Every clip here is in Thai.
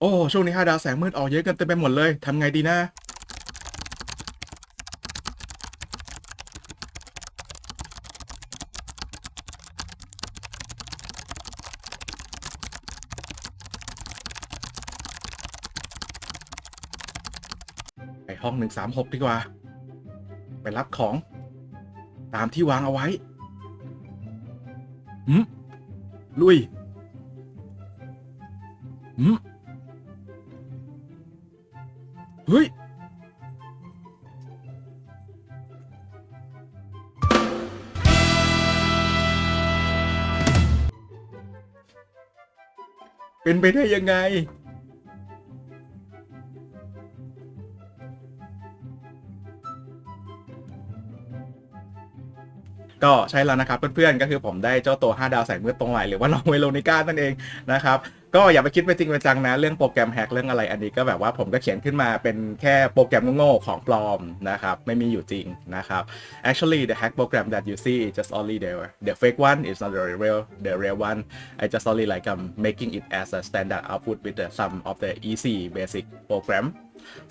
โอ้ ช่วงนี้ห้าดาวแสงมืดออกเยอะกันเต็มไปหมดเลยทำไงดีนะ ไปห้องหนึ่งสามหกดีกว่า ไปรับของ ตามที่วางเอาไว้หืมลุยหืม เฮ้ย เป็นไปได้ยังไง ก็ใช่แล้วนะครับเพื่อนๆ ก็คือผมได้เจ้าตัว 5 ดาวแสงมืดตรงไหลหรือว่าน้องเวโรนิก้านั่นเองนะครับ ก็อย่าไปคิดไปจริงไปจังนะ เรื่องโปรแกรมแฮกเรื่องอะไรอันนี้ก็แบบว่าผมก็เขียนขึ้นมาเป็นแค่โปรแกรมโง่ๆของปลอมนะครับ ไม่มีอยู่จริงนะครับ actually the hack program that you see is just only the the fake one is not the real the real one I just only like I'm making it as a standard output with the some of the easy basic program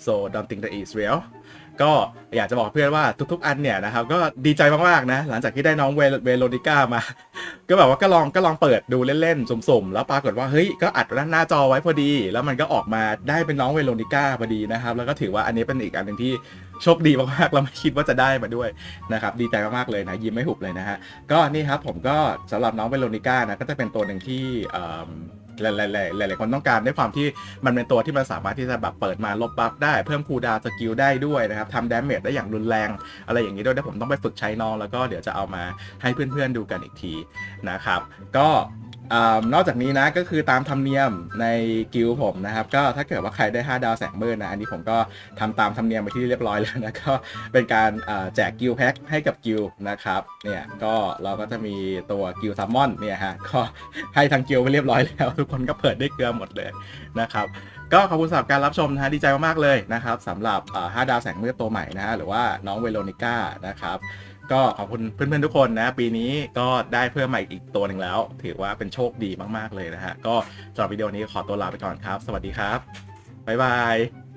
so don't think that is real ก็อยากจะบอกเพื่อนว่าทุกๆ อันเนี่ยนะครับ ก็ดีใจมากๆนะ หลังจากที่ได้น้องเวเวโรนิก้ามา ก็แบบว่าก็ลองก็ลองเปิดดูเล่นๆสุ่มๆ แล้วปรากฏว่าเฮ้ยก็อัดหน้าจอไว้พอดี แล้วมันก็ออกมาได้เป็นน้องเวโรนิก้าพอดีนะครับ แล้วก็ถือว่าอันนี้เป็นอีกอันหนึ่งที่โชคดีมากๆเราไม่คิดว่าจะได้มาด้วยนะครับดีใจมากๆเลยนะยิ้มไม่หุบเลยนะฮะก็นี่ครับผมก็สำหรับน้องเวโรนิก้านะก็จะเป็นตัวหนึ่งที่ หลายๆหลายๆหลาย ๆ คนต้องการด้วยความที่มันเป็นตัวที่มันสามารถที่จะแบบเปิดมาลบบัฟได้เพิ่มคูดาสกิลได้ด้วยนะครับทำดาเมจได้อย่างรุนแรง อะไรอย่างนี้ด้วยเดี๋ยวผมต้องไปฝึกใช้น้องแล้วก็เดี๋ยวจะเอามาให้เพื่อนๆดูกันอีกทีนะครับ ก็ อ่านอกจากนี้นะก็คือตามธรรมเนียมในกิลด์ผมนะครับ ก็ถ้าเกิดว่าใครได้ 5 ดาวแสงมืดนะอันนี้ผมก็ทำตามธรรมเนียมไปที่เรียบร้อยแล้วนะก็เป็นการอ่าแจกกิลด์แพ็คให้กับกิลด์นะครับเนี่ยก็เราก็จะมีตัวกิลด์ซัมมอนเนี่ยฮะก็ให้ทางกิลด์ไปเรียบร้อยแล้ว ทุกคนก็เปิดได้เกลือหมดเลยนะครับ ก็ขอบคุณสำหรับการรับชมนะฮะดีใจมากๆเลยนะครับสำหรับอ่า5ดาวแสงมืดตัวใหม่นะฮะหรือว่าน้องเวโรนิก้านะครับ ก็ขอบคุณเพื่อนๆทุกคนนะ ปีนี้ก็ได้เพิ่มใหม่อีกตัวหนึ่งแล้ว ถือว่าเป็นโชคดีมากๆเลยนะฮะ ก็สำหรับวิดีโอนี้ขอตัวลาไปก่อนครับ สวัสดีครับบ๊ายบาย